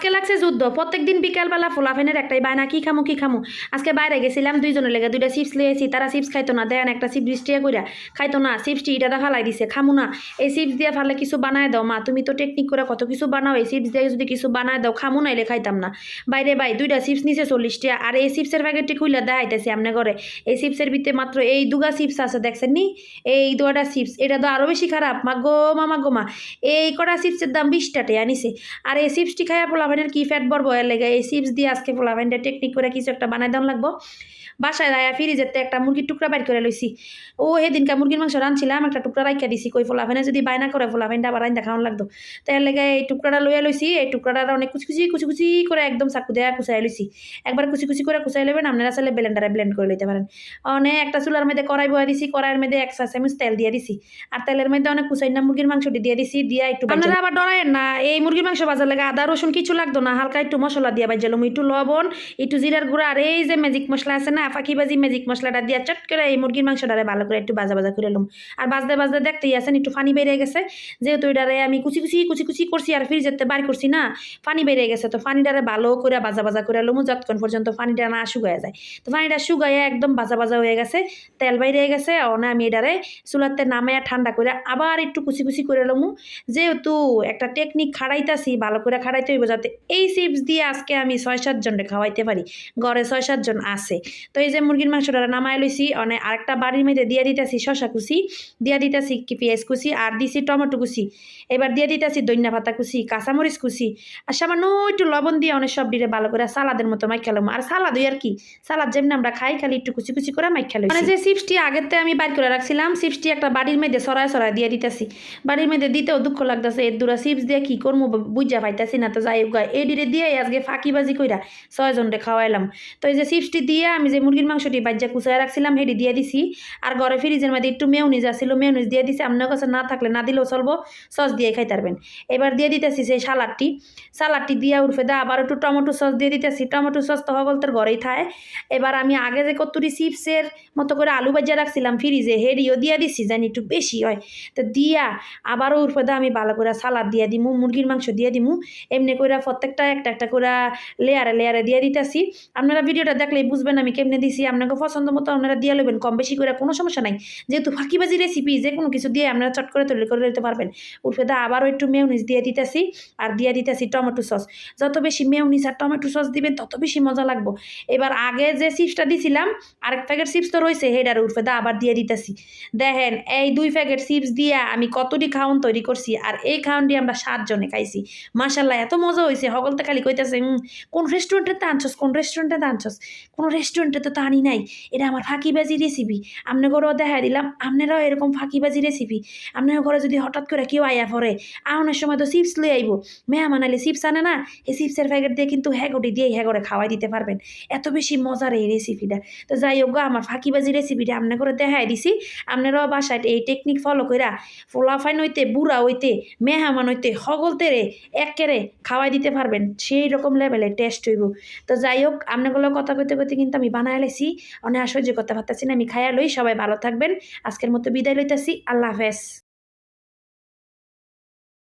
আজকে লাগছে যুদ্ধ। প্রত্যেক দিন বিকালবেলা ফোলাফেনের একটাই বায়না, কি খামু কি খামু? আজকে বাইরে গেছিলাম, দুইজনের লেগে দুইটা চিপস লিয়েছি তারা চিপস খাইতো না দেন একটা চিপস বৃষ্টিয়া কইরা খাইতো না। চিপসটি ইটা ফালাই দিছে, খামু না। এই চিপস দিয়ে ফালে কিছু বানায় দাও, মা। তুমি তো টেকনিক করে কত কিছু বানাও, এই চিপস দিয়ে যদি কিছু বানায় দাও, খামু না এলে খাইতাম না। বাইরে বাই, দুইটা চিপস নিচে চল্লিশ আর এই চিপসের প্যাকেটটি খুলে দেখাইতেছি আপনি ঘরে। এই চিপসের ভিতরে মাত্র এই দুগা চিপস আছে, দেখছেন নি? এই দুটা চিপস এটা তো আরও বেশি খারাপ। মা গো মামা গো মা। এই কটা চিপসের দাম বিশটা টাকা নিছে। আর এই চিপসটি খাইয়া পোলাভাইনের কি ফ্যাট বড় এর লেগে এই চিপস দিয়ে আজকে পোলাভাইনটা টেকনিক করে কিছু একটা বানাই দেওয়া লাগবো। বাসায় রায়া ফ্রিজেতে একটা মুরগির টুকরা বাইর করে লইছি। ও সেদিনকা মুরগির মাংস রাঁধছিলাম, একটা টুকরা রাইখা দিছি, কই ফোলাফেনে যদি বায়না করে ফোলাফেনটা আবার রাইন্দা খাওয়ান লাগতো। তাই লেগে এই টুকরাটা লইয়া লইছি, এই টুকরাটা অনেক কুচি কুচি করে একদম চাকু দেয়া কুচাই লইছি। একবার কুচি কুচি করে কুচাই লইবেন, আপনারা চাইলে ব্লেন্ডারে ব্লেন্ড করে লইতে পারেন। অনেক একটা চুলার মধ্যে কড়াই বয়া দিছি, কড়াইয়ের মধ্যে এক চা চামচ তেল দিয়ে দিছি। আর তেলের মধ্যে অনেক কুচাই না মুরগির মাংসটি দিয়ে দিছি, দিয়া একটু আপনারা আবার ডরায়েন না, এই মুরগির মাংস বাজার লাগে আদা, রসুন কিছু লাগতো না, হালকা একটু মশলা দিয়া বাজালাম একটু লবণ, একটু জিরার গুঁড়া, আর এই যে ম্যাজিক মশলা আছে না ফাঁকিবাজি ম্যাজিক মশলাটা দিয়া চট করে এই মুরগির মাংসটারে ভালো করে একটু বাজা বাজা করে এলাম আর বাজতে বাজতে দেখতেই আছেন, একটু পানি বেরিয়ে গেছে, যেহেতু এটারে আমি কুচি কুচি কুচি কুচি করছি আর ফ্রিজেতে বার করছি না, পানি বেরিয়ে গেছে, তো পানিটারে ভালো করে বাজা বাজা করে এলাম যতক্ষণ পর্যন্ত পানিটা না শুকায় যায়। তো পানিটা শুকাইয়া একদম বাজা বাজা হয়ে গেছে, তেল বাইরে গেছে, অনে আমি এটারে চুলাতে নামাইয়া ঠান্ডা করে আবার একটু কুচি কুচি করে এলাম যেহেতু একটা টেকনিক খাড়াইতাছি, ভালো করে খাড়াইতে হইব যাতে এই চিপস দিয়ে আজকে আমি ছয় সাতজনকে খাওয়াইতে পারি। ঘরে ছয় সাতজন আছে। তো এই যে মুরগির মাংসটা নামাই লইছি, অনে আরেকটা বাড়ির মধ্যে দিয়ে দিতেছি শশা কুচি, দিয়ে দিতেছি কি পেঁয়াজ কুচি, আর দিছি টমেটো কুচি। এবার দিয়ে দিতেছি দইনা পাতা কুচি, কাঁচামরিচ কুচি, আর সামান্য একটু লবণ দিয়ে অনেক সব দিয়ে ভালো করে সালাদের মতো মাই খেলাম আর সালাদ ওই আর কি, সালাদ যেমনি আমরা খাই, খালি একটু কুচি কুচি করে মাই খেলাম মানে যে চিপসটি আগেতে আমি বাইর করে রাখছিলাম চিপসটি একটা বাড়ির মধ্যে সরাই সরাই দিয়ে দিতেছি। বাড়ির মধ্যে দিতেও দুঃখ লাগতেছে, এর দুরা চিপস দিয়ে কি করব বুঝা পাইতেছি না, তো যাই হোক এই ডিরে দিয়ে আজকে ফাঁকিবাজি কইরা ছয়জনরে খাওয়াইলাম। তো এই যে চিপসটি দিয়ে আমি যে মুরগির মাংসটি বাজ্যা কুচাই রাখছিলাম, হেডি দিয়ে দিছি। আর ঘরে ফ্রিজের মধ্যে একটু মেউনিজ আসছিল মেউনিজ দিয়ে দিছি। আপনার কাছে না থাকলে না দিলেও চলবো, সস দিয়ে খাইতে পারবেন। এবার দিয়ে দিতেছি সেই সালাডটি। সালাডটি দিয়ে উঠবে দা আবার একটু টমেটো সস দিয়ে দিতেছি। টমেটো সস তো হগল তোর ঘরেই থায়। এবার আমি আগে যে কতটি চিপসের মতো করে আলু ভাজা রাখছিলাম ফ্রিজে, হেডিও দিয়ে দিছি, জানি একটু বেশি হয়। তো দিয়া আবারও উঠবে দা আমি ভালো করে সালাদ দিয়ে দিমু, মুরগির মাংস দিয়ে দিমু। এমনি করে প্রত্যেকটা একটা একটা করে লেয়ারে লেয়ারে দিয়ে দিতেছি। আপনারা ভিডিওটা দেখলেই বুঝবেন আমি কেমনে দিছি, আপনাকে পছন্দ মতো আপনারা দিয়ে নেবেন কম বেশি করে কোনো সমস্যা নাই। যেহেতু ফাঁকিবাজি রেসিপি যে কোনো কিছু দিয়ে আপনারা চট করে তৈরি করে নিতে পারবেন। উঠবে দা আবারও একটু মেউনিস দিয়ে দিতেছি আর দিয়ে দিতেছি টমেটো সস যত বেশি মেউনিস আর টমেটো সস দিবেন, তত বেশি মজা লাগবো। এবার আগে যে চিপসটা দিছিলাম, আরেক প্যাকেট চিপস তো রয়েছে হেডার উঠবে দা আবার দিয়ে দিতেছি। দেখেন, এই দুই প্যাকেট চিপস দিয়ে আমি কতটি খাওন তৈরি করছি, আর এই খাওনটি আমরা সাতজনে খাইছি। মাসাল্লাহ এত মজা হয়েছে হগলতে খালি কইতেছে "উম, কোন রেস্টুরেন্টে তো আনছস কোন রেস্টুরেন্টে তো আনছস? কোনো রেস্টুরেন্টে তো তা আনি নাই এটা আমার ফাঁকিবাজি রেসিপি আপনি ঘরেও দেখা দিলাম আপনারাও এরকম ফাঁকিবাজি রেসিপি আপনার ঘরে যদি হঠাৎ করে কেউ আইয়া পড়ে আউনের সময় তো চিপস লই আইব। মেহমান আইলে চিপস আনে না এই চিপসের প্যাকেট দিয়ে কিন্তু হ্যাগোটি দিয়ে হ্যাগরে খাওয়াই দিতে পারবেন। এত বেশি মজার এই রেসিপিটা তো যাই হোক আমার ফাঁকিবাজি রেসিপিটা আপনার করে দেখাই দিছি। আপনারাও বাসায় এই টেকনিক ফলো কইরা ফোলাফাইন হইতে বুড়া হইতে মেহমান হইতে হগলতে রে একেরে খাওয়াই দিতে পারবেন, সেই রকম লেভেলে টেস্ট হইব। তো যাই হোক আপনাগুলো কথা কইতে কইতে কিন্তু আমি বানায় লাইছি অনেক আশ্চর্য করতে পারতেছি না, আমি খাইয়া লই, সবাই ভালো থাকবেন, আজকের মতো বিদায় লইতেছি, আল্লাহ হাফেজ।